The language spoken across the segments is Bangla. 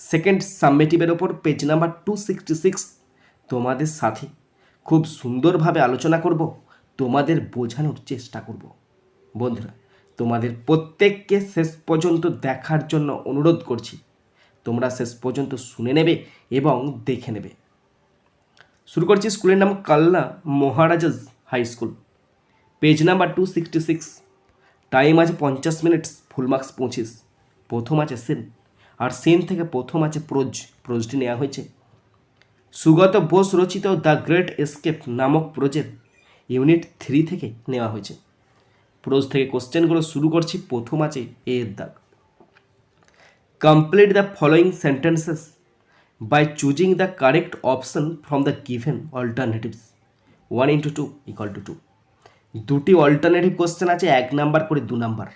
সেকেন্ড সাবমেটিভের ওপর page number two sixty six তোমাদের সাথে খুব সুন্দরভাবে আলোচনা করব, তোমাদের বোঝানোর চেষ্টা করব। বন্ধুরা, তোমাদের প্রত্যেককে শেষ পর্যন্ত দেখার জন্য অনুরোধ করছি, তোমরা শেষ পর্যন্ত শুনে নেবে এবং দেখে নেবে। শুরু করছি স্কুলের নাম Kalna Maharajas high school. Page number two sixty six time আছে পঞ্চাশ মিনিট ফুল মার্কস পঁচিশ, প্রথম আছে সেন আর সেন থেকে প্রথম আছে প্রোজ, প্রোজটি নেওয়া হয়েছে। সুগত বোস রচিত দ্য গ্রেট এসকেপ নামক প্রোজের ইউনিট থ্রি থেকে নেওয়া হয়েছে। প্রোজ থেকে কোশ্চেনগুলো শুরু করছি, প্রথম আছে এ এর দাগ complete the following sentences by choosing the correct option from the given alternatives. One into two equal two two. দুটি অল্টারনেটিভ কোশ্চেন আছে, এক নাম্বার করে দু number.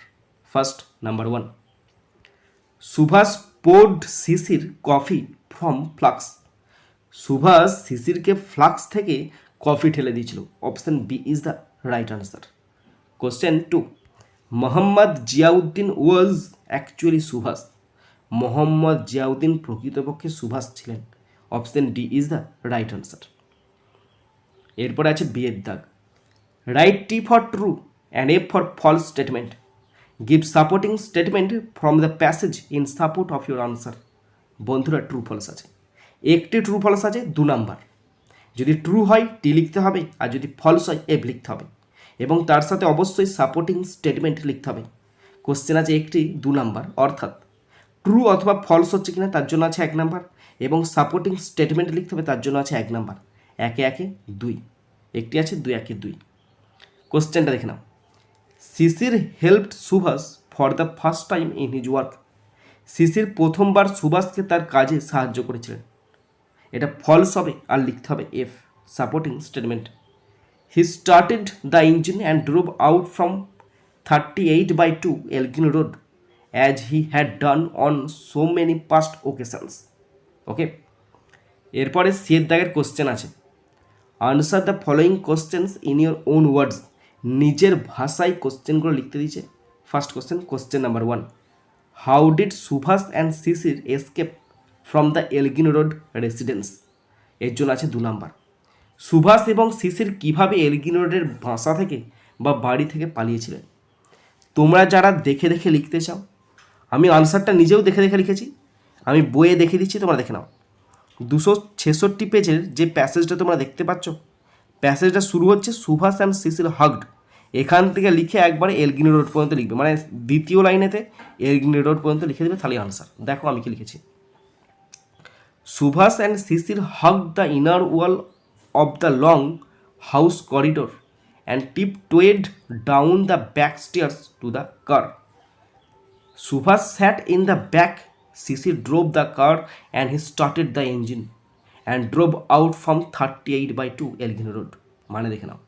First, number one. Subhash poured Sisir coffee from flask. Subhash শিশিরকে flask থেকে কফি ঠেলে দিয়েছিল। Option B is the right answer. Question two, Mohammad Ziauddin was actually Subhash? Mohammad Ziauddin প্রকৃতপক্ষে সুভাষ ছিলেন। Option D is the right answer. এরপরে আছে বিয়ের দাগ। Write T for true and F for false statement. Give supporting statement from the passage in support of your answer বন্ধুরা ট্রু ফলস আছে। একটি ট্রু ফলস আছে, দু নাম্বার যদি ট্রু হয় টি লিখতে হবে, আর যদি ফলস হয় এফ লিখতে হবে। এবং তার সাথে অবশ্যই সাপোর্টিং স্টেটমেন্ট লিখতে হবে। কোশ্চেন আছে একটি, দু নাম্বার অর্থাৎ ট্রু অথবা ফলস হচ্ছে কিনা, তার জন্য আছে এক নাম্বার এবং সাপোর্টিং স্টেটমেন্ট লিখতে হবে, তার জন্য আছে এক নাম্বার একে একে দুই। একটি আছে, দুই একে দুই। কোশ্চেনটা দেখে নাও। Sisir helped Subhash for the first time in his work Sisir প্রথমবার সুভাষকে তার কাজে সাহায্য করেছিলেন। এটা ফলস হবে আর লিখতে হবে F supporting statement he started the engine and drove out from thirty eight by two Elgin Road as he had done on so many past occasions okay এরপরে সিয়ের দাগের কোশ্চেন আছে। Answer the following questions in your own words নিজের ভাষায় কোশ্চেনগুলো লিখতে দিয়েছে। First question question number one how did Subhash and Sisir escape from the Elgin Road residence এর জন্য আছে দু নাম্বার সুভাষ এবং সিসির কীভাবে এলগিন রোডের বাসা থেকে বা বাড়ি থেকে পালিয়েছিলেন? তোমরা যারা দেখে দেখে লিখতে চাও, আমি আনসারটা নিজেও দেখে দেখে লিখেছি। আমি বইয়ে দেখে দিচ্ছি, তোমরা দেখে নাও। দুশো ছেষট্টি পেজের যে প্যাসেজটা তোমরা দেখতে পাচ্ছ প্যাসেজটা শুরু হচ্ছে সুভাষ অ্যান্ড সিসিল হাগড। এখান থেকে লিখে একবারে এলগিনি রোড পর্যন্ত লিখবে। মানে দ্বিতীয় লাইনেতে এলগিনি রোড পর্যন্ত লিখে দেবে তাহলে আনসার দেখো আমি কি লিখেছি। Subhash and Sisir hug the inner wall of the long house corridor and tiptoed down the back stairs to the car Subhash sat in the back Sisir drove the car and he started the engine and drove out from thirty eight by two Elgin Road মানে দেখে নাও।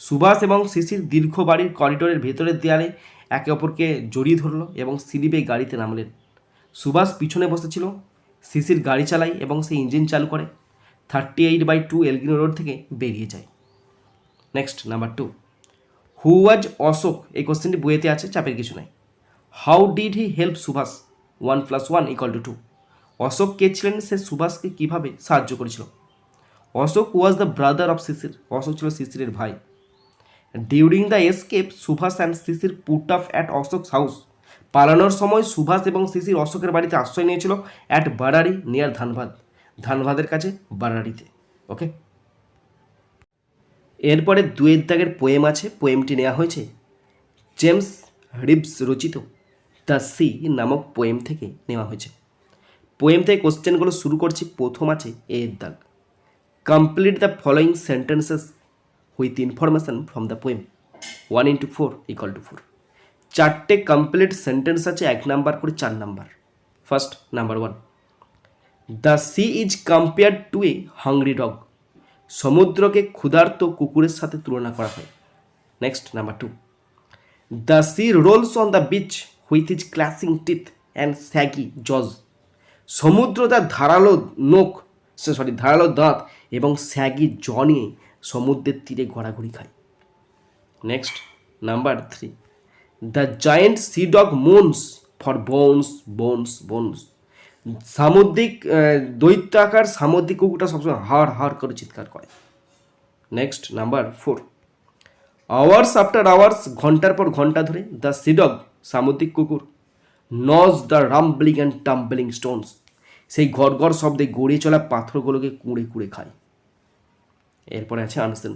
সুভাষ এবং শিশির দীর্ঘ বাড়ির করিডোরের ভেতরের দেয়ালে একে অপরকে জড়িয়ে ধরলো এবং সিলিবে গাড়িতে নামলেন। সুভাষ পিছনে বসেছিল, শিশির গাড়ি চালায় এবং সে ইঞ্জিন চালু করে। Thirty eight by two Elgin Road থেকে বেরিয়ে যায়। Next number two who was Ashok এই কোশ্চেনটি বইয়েতে আছে, চাপের কিছু নাই। How did he help Subhash one plus one equal two two Ashok কে ছিলেন সে সুভাষকে কীভাবে সাহায্য করেছিল? Ashok was the brother of Sisir Ashok ছিল শিশিরের ভাই। During the escape Subhash and Sisir put off at Ashok house পালানোর সময় সুভাষ এবং শিশির অশোকের বাড়িতে আশ্রয় নিয়েছিল অ্যাট বারারি নিয়ার ধানবাদ ধানবাদের কাছে বারারিতে ওকে এরপরে দুয়ের দাগের পোয়েম আছে পোয়েমটি নেওয়া হয়েছে। জেমস রিবস রচিত দ্য সি নামক পোয়েম থেকে নেওয়া হয়েছে। পোয়েম থেকে কোশ্চেনগুলো শুরু করছি, প্রথম আছে এর দাগ। Complete the following sentences with information from the poem one into four equal two four চারটে কমপ্লিট সেন্টেন্স আছে, এক নাম্বার করে চার number first number one the sea is compared to a hungry dog সমুদ্রকে ক্ষুধার্ত কুকুরের সাথে তুলনা করা হয়। Next number two the sea rolls on the beach with his clashing teeth and shaggy jaws সমুদ্র তার ধারালো নোখ সরি ধারালো দাঁত এবং স্যাগি জ নিয়ে সমুদ্রের তীরে ঘোরাঘুরি খায়। Next number three the giant sea dog moans for bones bones bones সামুদ্রিক দৈত্যাকার সামুদ্রিক কুকুরটা সবসময় হাড় হাড় করে চিৎকার করে। Next number four hours after hours ঘণ্টার পর ঘণ্টা ধরে দ্য সিডগ সামুদ্রিক কুকুর নজ the rambling and tumbling stones সেই ঘর ঘর শব্দে গড়িয়ে চলা পাথরগুলোকে কুঁড়ে কুঁড়ে খায়। এরপরে আছে আনসিন।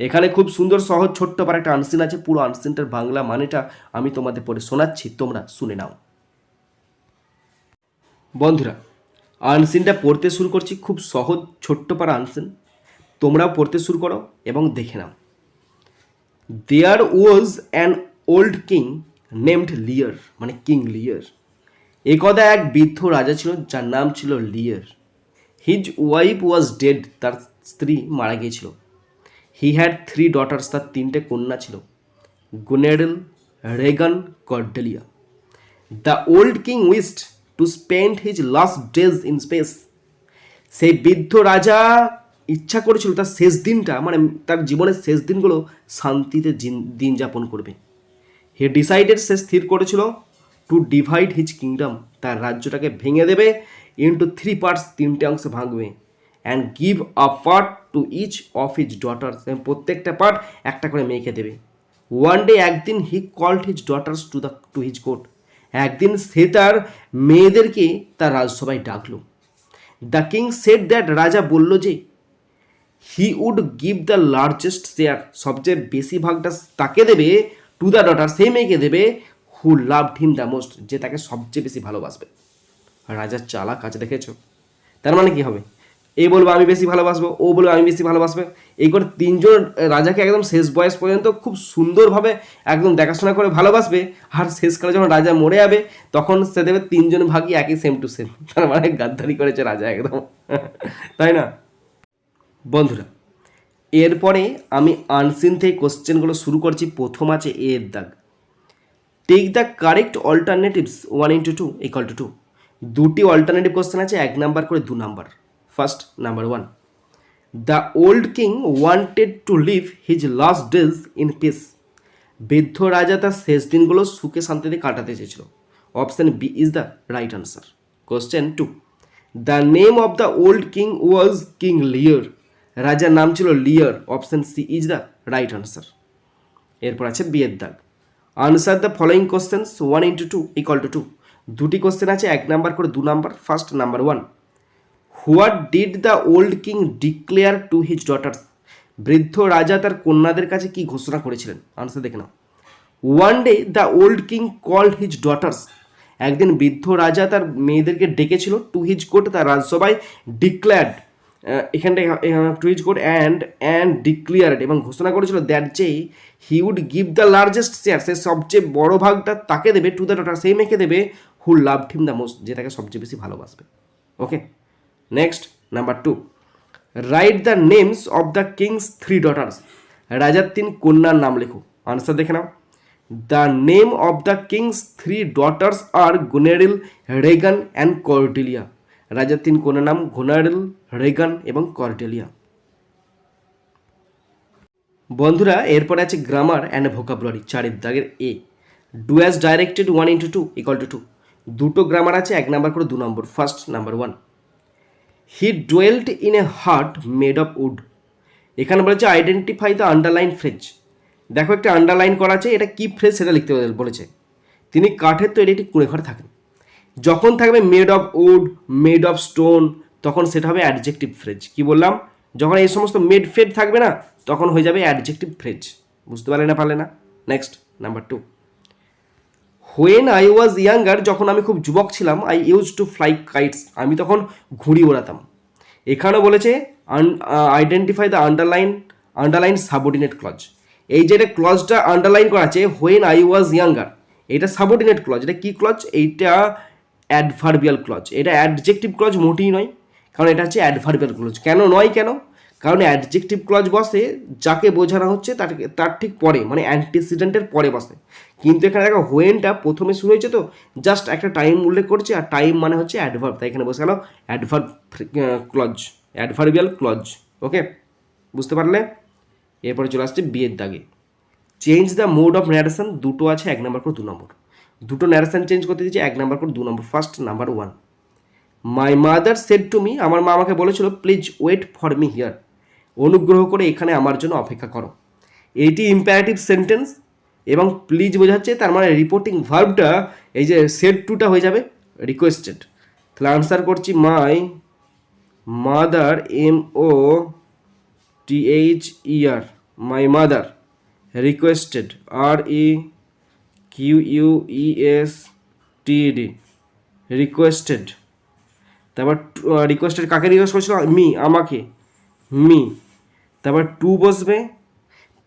এখানে খুব সুন্দর, সহজ, ছোট্ট পার একটা আনসিন আছে। পুরো আনসিনটার বাংলা মানেটা আমি তোমাদের পরে শোনাচ্ছি, তোমরা শুনে নাও। বন্ধুরা, আনসিনটা পড়তে শুরু করছি খুব সহজ, ছোট্ট পারা আনসিন। তোমরাও পড়তে শুরু করো এবং দেখে নাও। There was an old king named Lear মানে কিং লিয়ার একদা এক বৃদ্ধ রাজা ছিল, যার নাম ছিল লিয়ার হিজ ওয়াইফ ওয়াজ ডেড তার স্ত্রী মারা গিয়েছিল। হি হ্যাড থ্রি ডটার্স তার তিনটে কন্যা ছিল। Goneril Regan Cordelia the old king wished to spend his last days in peace সেই বৃদ্ধ রাজা ইচ্ছা করেছিল তার শেষ দিনটা মানে তার জীবনের শেষ দিনগুলো শান্তিতে দিন যাপন করবে। হি ডিসাইডেড সে স্থির করেছিল টু ডিভাইড হিজ কিংডম তার রাজ্যটাকে ভেঙে দেবে ইন্টু থ্রি পার্টস তিনটে অংশে ভাঙবে। And give a part to each of his daughters প্রত্যেকটা পার্ট একটা করে মেয়েকে দেবে। ওয়ান ডে একদিন he called his daughters to the to his court একদিন সে তার মেয়েদেরকে তার রাজসভায় ডাকলো। দ্য কিং সেট দ্যাট রাজা বলল যে he would give the largest share সবচেয়ে বেশি ভাগটা তাকে দেবে টু দ্য ডটার সেই মেয়েকে দেবে হু লাভ হিম দ্য মোস্ট যে তাকে সবচেয়ে বেশি ভালোবাসবে। রাজার চালাক আছে, দেখেছ? তার মানে কি হবে? এই বলব, আমি বেশি ভালোবাসবো, ও বলব, আমি বেশি ভালোবাসবে। এই করে তিনজন রাজাকে একদম শেষ বয়স পর্যন্ত খুব সুন্দরভাবে একদম দেখাশোনা করে ভালোবাসবে, আর শেষকালে যখন রাজা মরে যাবে, তখন সে দেবে তিনজন ভাগই একই সেম টু সেম তার মানে গাদ্দারি করেছে রাজা একদম। তাই না? বন্ধুরা এরপরে আমি আনসিন থেকে কোশ্চেনগুলো শুরু করছি। প্রথম আছে এ এর দাগ। Take the correct alternatives one into two equal to two দুটি অল্টারনেটিভ কোশ্চেন আছে, এক নাম্বার করে দু number first number one the old king wanted to live his last days in peace বৃদ্ধ রাজা তার শেষ দিনগুলো সুখে শান্তিতে কাটাতে চেয়েছিল। Option B is the right answer question two the name of the old king was king Lear রাজার নাম ছিল Lear, option C is the right answer. এরপর আছে বিয়ের দাগ। Answer the following questions one into two equal to two দুটি কোশ্চেন আছে, এক নাম্বার করে দু number first number one what did the old king declare to his daughters বৃদ্ধ রাজা তার কন্যাদের কাছে কি ঘোষণা করেছিলেন? আনসার দেখে নাও। One day the old king called his daughters একদিন বৃদ্ধ রাজা তার মেয়েদেরকে ডেকেছিল টু হিজ কোর্ট তার রাজসভায় ডিক্লেয়ার্ড এখানটায় to his court and and declared এবং ঘোষণা করেছিল দ্যাট যে he would give the largest share সে সবচেয়ে বড় ভাগটা তাকে দেবে টু দ্য ডটার সেই মেয়েকে দেবে হু লাভ হিম দ্য মোস্ট যে তাকে সবচেয়ে বেশি ভালোবাসবে। Okay next number two write the names of the king's three daughters রাজার তিন কন্যার নাম লেখো। আনসার দেখে নাও। The name of the king's three daughters are Goneril Regan and Cordelia রাজার তিন কন্যার নাম গুনারিল রেগান এবং কর্ডেলিয়া বন্ধুরা, এরপরে আছে গ্রামার অ্যান্ড ভোকাবুলারি চারের দাগের এ। Do as directed one into two equal to two দুটো গ্রামার আছে, এক নাম্বার করে দু number first number one he dwelt in a hut made of wood এখানে বলেছে আইডেন্টিফাই দ্য আন্ডারলাইন ফ্রেজ দেখো একটা আন্ডারলাইন করা আছে, এটা কি ফ্রেজ সেটা লিখতে বলেছে। তিনি কাঠের তৈরি একটি কুঁড়ে ঘরে থাকেন। যখন থাকবে made of wood made of stone তখন সেটা হবে অ্যাডজেক্টিভ ফ্রেজ কি বললাম? যখন এই সমস্ত মেড ফেড থাকবে না, তখন হয়ে যাবে অ্যাডজেক্টিভ ফ্রেজ বুঝতে পারলে না পারলে না? Next number two when I was younger যখন আমি খুব যুবক ছিলাম I use to fly kites আমি তখন ঘুড়ি ওড়াতাম। এখানেও বলেছে identify the underline underline subordinate clause এই যে এটা ক্লজটা আন্ডারলাইন করা আছে হোয়েন আই ওয়াজ ইয়াঙ্গার এটা সাবঅর্ডিনেট ক্লজ এটা কী ক্লজ এইটা অ্যাডভার্বিয়াল ক্লজ এটা অ্যাডজেক্টিভ ক্লজ মোটেই নয়, কারণ এটা হচ্ছে অ্যাডভার্বিয়াল ক্লজ কেন নয় কেন? কারণ অ্যাডজেক্টিভ ক্লজ বসে, যাকে বোঝানো হচ্ছে তার তার ঠিক পরে মানে অ্যান্টিসিডেন্টের পরে বসে। কিন্তু এখানে দেখো হোয়েনটা প্রথমে শুরু হয়েছে তো জাস্ট একটা টাইম উল্লেখ করছে, আর টাইম মানে হচ্ছে অ্যাডভার্ব তাই এখানে বসে গেল adverb clause adverbial clause okay বুঝতে পারলে? এরপরে চলে আসছে বিয়ের দাগে। Change the mode of narration দুটো আছে, এক নম্বর করে দু নম্বর। দুটো ন্যারেশন চেঞ্জ করতে দিয়েছে, এক নাম্বার করে দু number first number one my mother said to me আমার মা আমাকে বলেছিল please wait for me here অনুগ্রহ করে এখানে আমার জন্য অপেক্ষা করো। এইটি ইম্পারেটিভ সেন্টেন্স এবং প্লিজ বোঝাচ্ছে তার মানে রিপোর্টিং ভার্বটা এই যে সেড টুটা হয়ে যাবে রিকোয়েস্টেড তাহলে আনসার করছি my mother M O T H E R my mother requested R E Q U E S requested তারপর রিকোয়েস্টেড কাকে রিকোয়েস্ট করেছিল? মি, আমাকে। মি। তারপর টু বসবে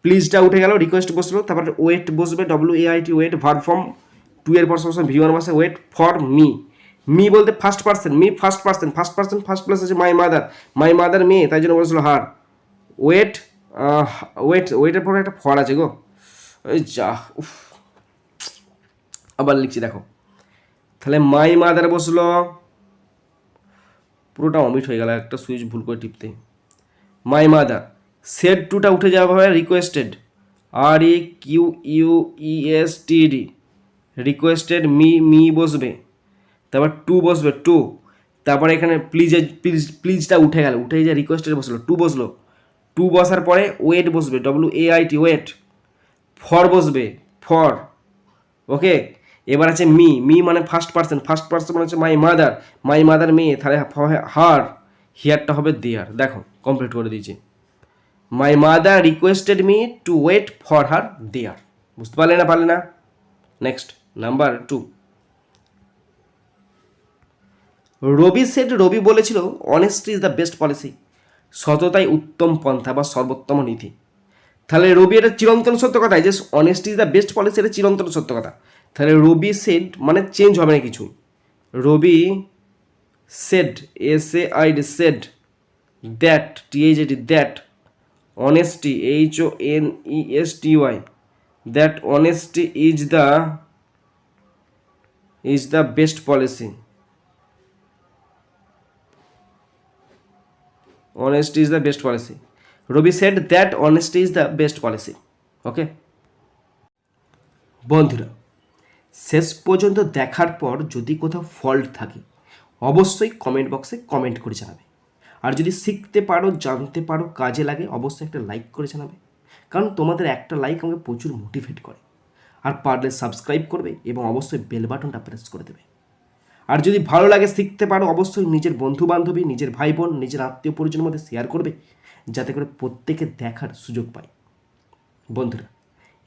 প্লিজটা উঠে গেল রিকোয়েস্ট বসল। তারপর ওয়েট বসবে W A I T wait verb form to এর পর সবসময় ভি ওয়ান বসে ওয়েট ফর মি মি বলতে first person me first person first person first place আছে মাই মাদার মাই মাদার মেয়ে, তাই জন্য বলেছিল হার ওয়েট ওয়েট ওয়েটের পরে একটা ফর আছে গো। ওই যা, উফ। আবার লিখছি, দেখো। তাহলে মাই মাদার বসল। পুরোটা অমিট হয়ে গেল, একটা সুইচ ভুল করে টিপতে। মাই মাদার সেট টুটা উঠে যাওয়া হবে requested R E Q U E S T D requested me me বসবে। তারপর টু বসবে টু তারপরে এখানে প্লিজ প্লিজ প্লিজটা উঠে গেল। উঠে যে রিকোয়েস্টেড বসল টু বসল। টু বসার পরে ওয়েট বসবে W A I T wait for বসবে ফর ওকে এবার আছে মি মি মানে ফার্স্ট পার্সন ফার্স্ট পার্সন মানে হচ্ছে মাই মাদার মাই মাদার মেয়ে, তাহলে হার হিয়ারটা হবে দেয়ার দেখো কমপ্লিট করে দিয়েছি। My mother requested me to wait for her there বুঝতে পারলে না পারলে না? Next number two Ravi said Ravi বলেছিল honesty is the best policy সততাই উত্তম পন্থা বা সর্বোত্তম নীতি। তাহলে রবি এটা চিরন্তন সত্য কথা যে honesty is the best policy এটা চিরন্তন সত্য কথা। তাহলে রবি সেড মানে চেঞ্জ হবে না কিছু। Ravi said S A I D said, that T H A T that, honesty H O N E S T Y that honesty is the is the best policy. honesty is the best policy Ravi said that honesty is the best policy okay? বন্ধুরা শেষ পর্যন্ত দেখার পর যদি কোথাও ফল্ট থাকে, অবশ্যই কমেন্ট বক্সে কমেন্ট করে জানাবে। আর যদি শিখতে পারো, জানতে পারো, কাজে লাগে, অবশ্যই একটা লাইক করে জানাবে। কারণ তোমাদের একটা লাইক আমাকে প্রচুর মোটিভেট করে। আর পারলে সাবস্ক্রাইব করবে এবং অবশ্যই বেল বাটনটা প্রেস করে দেবে। আর যদি ভালো লাগে, শিখতে পারো, অবশ্যই নিজের বন্ধু বান্ধবী নিজের ভাই বোন নিজের আত্মীয় পরিজনের মধ্যে শেয়ার করবে, যাতে করে প্রত্যেকে দেখার সুযোগ পায়। বন্ধুরা